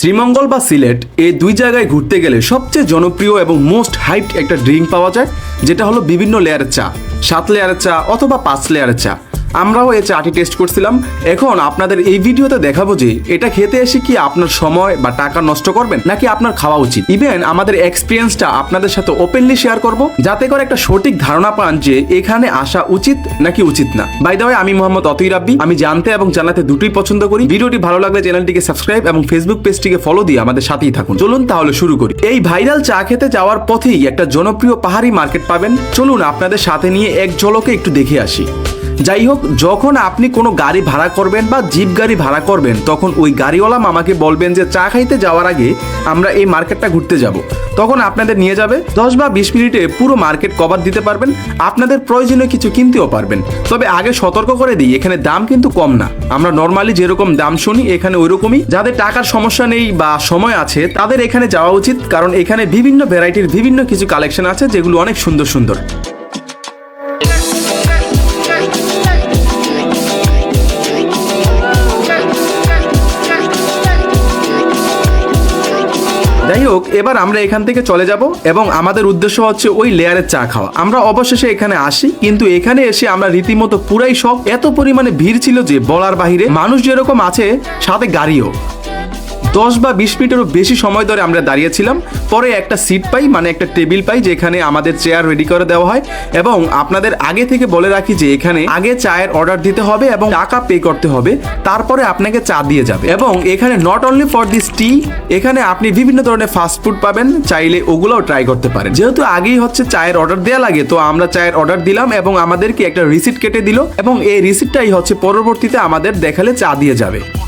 শ্রীমঙ্গল বা সিলেট এই দুই জায়গায় ঘুরতে গেলে সবচেয়ে জনপ্রিয় এবং মোস্ট হাইপড একটা ড্রিঙ্ক পাওয়া যায়, যেটা হলো বিভিন্ন লেয়ারের চা। সাত লেয়ারের চা অথবা পাঁচ লেয়ারের চা। আমরাও এই চাটি টেস্ট করছিলাম। এখন আপনাদের এই ভিডিওতে দেখাবো যে এটা খেতে এসে কি আপনার সময় বা টাকা নষ্ট করবেন, নাকি আপনার খাওয়া উচিত। ইভেন আমাদের এক্সপিরিয়েন্সটা আপনাদের সাথে ওপেনলি শেয়ার করব, যাতে করে একটা সঠিক ধারণা পান যে এখানে আসা উচিত নাকি উচিত না। বাই দ্য আমি মোহাম্মদ অতই রাব্বি। আমি জানতে এবং জানাতে দুটোই পছন্দ করি। ভিডিওটি ভালো লাগলে চ্যানেলটিকে সাবস্ক্রাইব এবং ফেসবুক পেজটিকে ফলো দিয়ে আমাদের সাথেই থাকুন। চলুন তাহলে শুরু করি। এই ভাইরাল চা খেতে যাওয়ার পথেই একটা জনপ্রিয় পাহাড়ি মার্কেট পাবেন। চলুন আপনাদের সাথে নিয়ে এক ঝলকে একটু দেখে আসি। যাই হোক যখন আপনি কোনো গাড়ি ভাড়া করবেন বা জিপ গাড়ি ভাড়া করবেন, তখন ওই গাড়িওয়ালা মামাকে বলবেন যে, চা খাইতে যাওয়ার আগে আমরা এই মার্কেটটা ঘুরতে যাব। তখন আপনাদের নিয়ে যাবে। দশ বা বিশ মিনিটে পুরো মার্কেট কভার দিতে পারবেন। আপনাদের প্রয়োজনীয় কিছু কিনতেও পারবেন। তবে আগে সতর্ক করে দিই, এখানে দাম কিন্তু কম না। আমরা নর্মালি যেরকম দাম শুনি, এখানে ওইরকমই। যাদের টাকার সমস্যা নেই বা সময় আছে, তাদের এখানে যাওয়া উচিত। কারণ এখানে বিভিন্ন ভ্যারাইটির বিভিন্ন কিছু কালেকশন আছে, যেগুলো অনেক সুন্দর সুন্দর। যাই হোক, এবার আমরা এখান থেকে চলে যাব এবং আমাদের উদ্দেশ্য হচ্ছে ওই লেয়ারের চা খাওয়া। আমরা অবশেষে এখানে আসি, কিন্তু এখানে এসে আমরা রীতিমতো পুরাই সব এত পরিমাণে ভিড় ছিল যে বলার বাহিরে মানুষ যেরকম আছে, সাথে গাড়িও। দশ বা বিশ মিনিটেরও বেশি সময় ধরে আমরা দাঁড়িয়েছিলাম। পরে একটা সিট পাই মানে একটা টেবিল পাই, যেখানে আমাদের চেয়ার রেডি করে দেওয়া হয়। এবং আপনাদের আগে থেকে বলে রাখি যে এখানে আগে চায়ের অর্ডার দিতে হবে এবং টাকা পে করতে হবে। তারপরে আপনাকে চা দিয়ে যাবে। এবং এখানে নট অনলি ফর দিস টি এখানে আপনি বিভিন্ন ধরনের ফাস্ট ফুড পাবেন। চাইলে ওগুলোও ট্রাই করতে পারেন। যেহেতু আগেই হচ্ছে চায়ের অর্ডার দেওয়া লাগে, তো আমরা চায়ের অর্ডার দিলাম এবং আমাদেরকে একটা রিসিট কেটে দিল। এবং এই রিসিটটাই হচ্ছে পরবর্তীতে আমাদের দেখালে চা দিয়ে যাবে।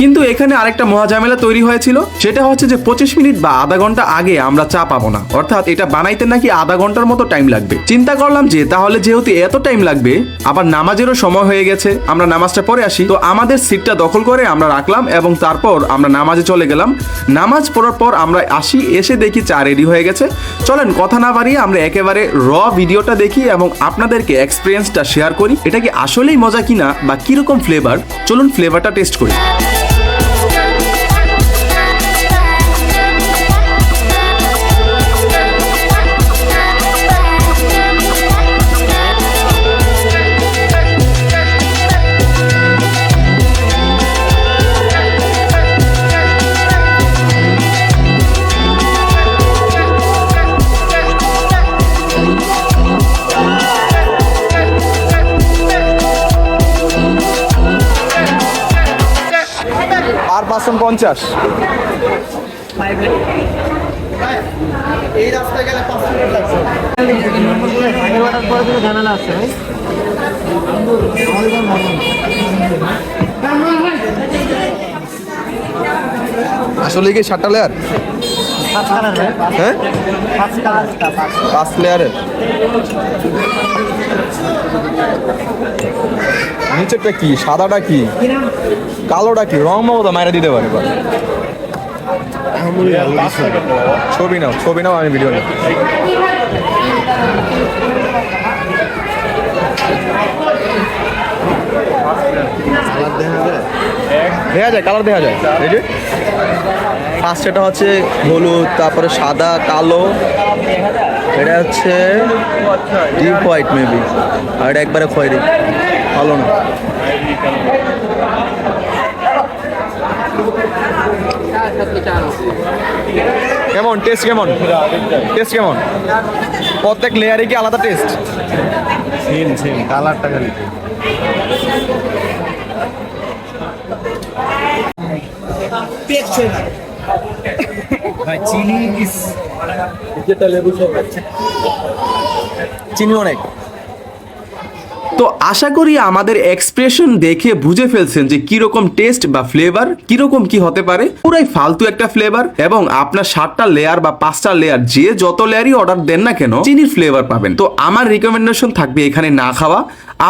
কিন্তু এখানে আরেকটা মহাঝামেলা তৈরি হয়েছিল, সেটা হচ্ছে যে পঁচিশ মিনিট বা আধা ঘণ্টা আগে আমরা চা পাবো না। অর্থাৎ এটা বানাইতে নাকি আধা ঘণ্টার মতো টাইম লাগবে। চিন্তা করলাম যে, তাহলে যেহেতু এত টাইম লাগবে, আবার নামাজেরও সময় হয়ে গেছে, আমরা নামাজটা পরে আসি। তো আমাদের সিটটা দখল করে আমরা রাখলাম এবং তারপর আমরা নামাজে চলে গেলাম। নামাজ পড়ার পর আমরা আসি, এসে দেখি চা রেডি হয়ে গেছে। চলেন, কথা না বাড়িয়ে আমরা একেবারে র ভিডিওটা দেখি এবং আপনাদেরকে এক্সপিরিয়েন্সটা শেয়ার করি। এটা কি আসলেই মজা কিনা বা কীরকম ফ্লেভার চলুন ফ্লেভারটা টেস্ট করি। আর পঞ্চাশ। আসলে কি সাতটা লেয়ার হ্যাঁ? পাঁচ লেয়ারের নিচেরটা কি? সাদাটা কি? কালোটা কি? রং মতো মাইরা দিতে পারে। ছবি নাও ছবি নাও, আমি ভিডিও দেখা যায় কালার দেখা যায়। ফার্স্ট এটা হচ্ছে হলুদ, তারপরে সাদা, কালো। এটা হচ্ছে ডিপ হোয়াইট মেবি আর এটা একবারে খয়েরি। ভালো না। কেমন? টেস্ট কেমন? টেস্ট কেমন? প্রত্যেক লেয়ারে কি আলাদা টেস্ট সেম সেম কালারটা খালি। ভাই চিনি চিনি অনেক। তো আশা করি আমাদের এক্সপ্রেশন দেখে বুঝে ফেলছেন যে কীরকম টেস্ট বা ফ্লেভার কীরকম কি হতে পারে। পুরাই ফালতু একটা ফ্লেভার এবং আপনার সাতটা লেয়ার বা পাঁচটা লেয়ার যে যত লেয়ারই অর্ডার দেন না কেন, চিনির ফ্লেভার পাবেন। তো আমার রিকমেন্ডেশন থাকবে এখানে না খাওয়া।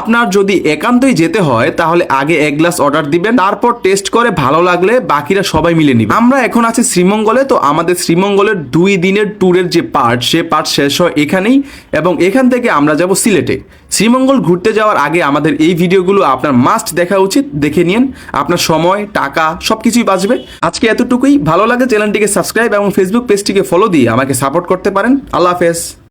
আপনার যদি একান্তই যেতে হয়, তাহলে আগে এক গ্লাস অর্ডার দিবেন, তারপর টেস্ট করে ভালো লাগলে বাকিরা সবাই মিলে নিবে। আমরা এখন আছি শ্রীমঙ্গলে, তো আমাদের শ্রীমঙ্গলের দুই দিনের ট্যুরের যে পার্ট সে পার্ট শেষ হয় এখানেই এবং এখান থেকে আমরা যাব সিলেটে। শ্রীমঙ্গল ঘুরতে যাওয়ার যাওয়ার আগে আমাদের এই ভিডিওগুলো আপনার মাস্ট দেখা উচিত, দেখে নিন। আপনার সময়, টাকা সব কিছুই বাঁচবে। আজকে এতটুকুই। ভালো লাগে চ্যানেলটিকে সাবস্ক্রাইব এবং ফেসবুক পেজটিকে ফলো দিয়ে আমাকে সাপোর্ট করতে পারেন। আল্লাহ হাফেজ।